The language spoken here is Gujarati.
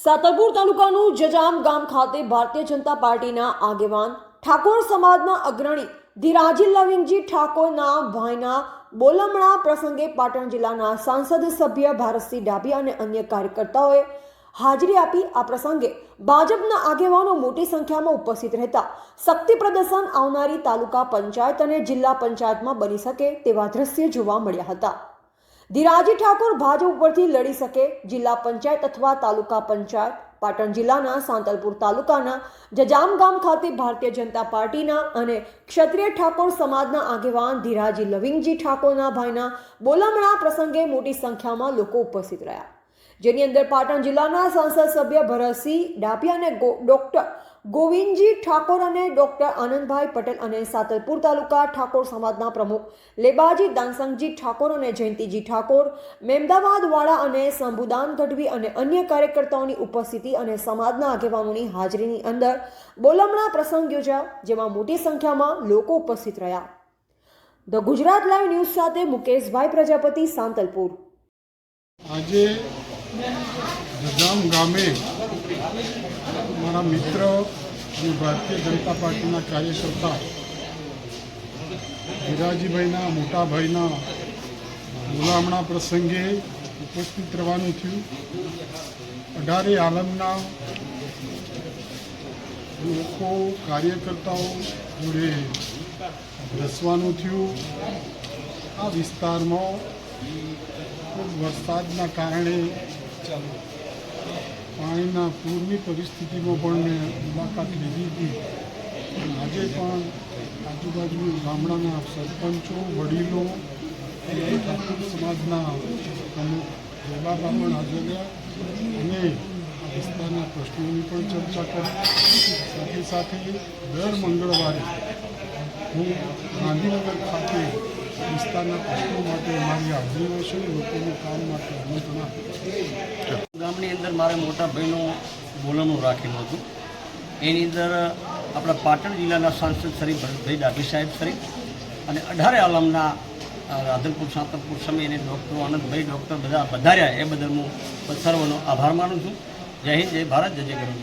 સાતરપુર તાલુકાનું જજામ ગામ ખાતે ભારતીય જનતા પાર્ટીના આગેવાન ઠાકોર સમાજના અગ્રણી ધીરાજી લવિંગજી ઠાકોરના ભાઈના બોલમણા પ્રસંગે પાટણ જિલ્લાના સાંસદ સભ્ય ભારતસિંહ ડાભી અને અન્ય કાર્યકર્તાઓએ હાજરી આપી આ પ્રસંગે ભાજપના આગેવાનો મોટી સંખ્યામાં ઉપસ્થિત રહેતા શક્તિ પ્રદર્શન આવનારી તાલુકા પંચાયત અને જિલ્લા પંચાયતમાં બની શકે તેવા દ્રશ્ય જોવા મળ્યા હતા. ધીરાજી ઠાકોર ભાજપ ઉપરથી લડી શકે જિલ્લા પંચાયત અથવા તાલુકા પંચાયત? પાટણ જિલ્લાના સાંતલપુર તાલુકાના જજામ ગામ ખાતે ભારતીય જનતા પાર્ટીના અને ક્ષત્રિય ઠાકોર સમાજના આગેવાન ધીરાજી લવિંગજી ઠાકોરના ભાઈના બોલામણા પ્રસંગે મોટી સંખ્યામાં લોકો ઉપસ્થિત રહ્યા. જેની અંદર પાટણ જિલ્લાના સાંસદ સભ્ય ભરતસિંહ ડાભી અને ડોક્ટર ગોવિંદજી ઠાકોર અને ડોક્ટર આનંદભાઈ પટેલ અને સાતલપુર તાલુકા ઠાકોર સમાજના પ્રમુખ લેબાજી દાનસંગજી ઠાકોર અને જયંતિજી ઠાકોર મેમદાવાદવાળા અને શંભુદાન ગઢવી અને અન્ય કાર્યકર્તાઓની ઉપસ્થિતિ અને સમાજના આગેવાનોની હાજરીની અંદર બોલમણા પ્રસંગ યોજાયો, જેમાં મોટી સંખ્યામાં લોકો ઉપસ્થિત રહ્યા. ધ ગુજરાત લાઈવ ન્યૂઝ સાથે મુકેશભાઈ પ્રજાપતિ, સાંતલપુર. આજે ગામે મારા મિત્ર અને ભારતીય જનતા પાર્ટીના કાર્યકર્તા ધીરાજીભાઈના મોટા ભાઈના પ્રસંગે ઉપસ્થિત રહેવાનું થયું. અઢારે આલમના લોકો, કાર્યકર્તાઓ જોડે રસવાનું થયું. આ વિસ્તારમાં ખૂબ વરસાદના કારણે પાણીના પૂરની પરિસ્થિતિમાં પણ મેં મુલાકાત લીધી હતી. આજે પણ આજુબાજુ ગામડાના સરપંચો, વડીલો ઠાકોર સમાજના પ્રમુખ પણ હાજર રહ્યા અને વિસ્તારના પ્રશ્નોની પણ ચર્ચા કરી. સાથે સાથે દર મંગળવારે હું ગાંધીનગર ખાતે વિસ્તારના પ્રશ્નો માટે મારી હાજરી હશે લોકોનું કામ માટે આમંત્રણ આપીશ ગામની અંદર મારે મોટા ભાઈનું બોલવાનું રાખેલું હતું. એની અંદર આપણા પાટણ જિલ્લાના સાંસદ શ્રી ભરતભાઈ ડાભી સાહેબ શ્રી અને અઢારે આલમના રાધનપુર સાંતરપુર સમય અને ડૉક્ટર આનંદભાઈ, ડૉક્ટર બધા વધાર્યા એ બદલ હું સર્વનો આભાર માનું છું. જય હિન્દ, જય ભારત, જય જય ગરુ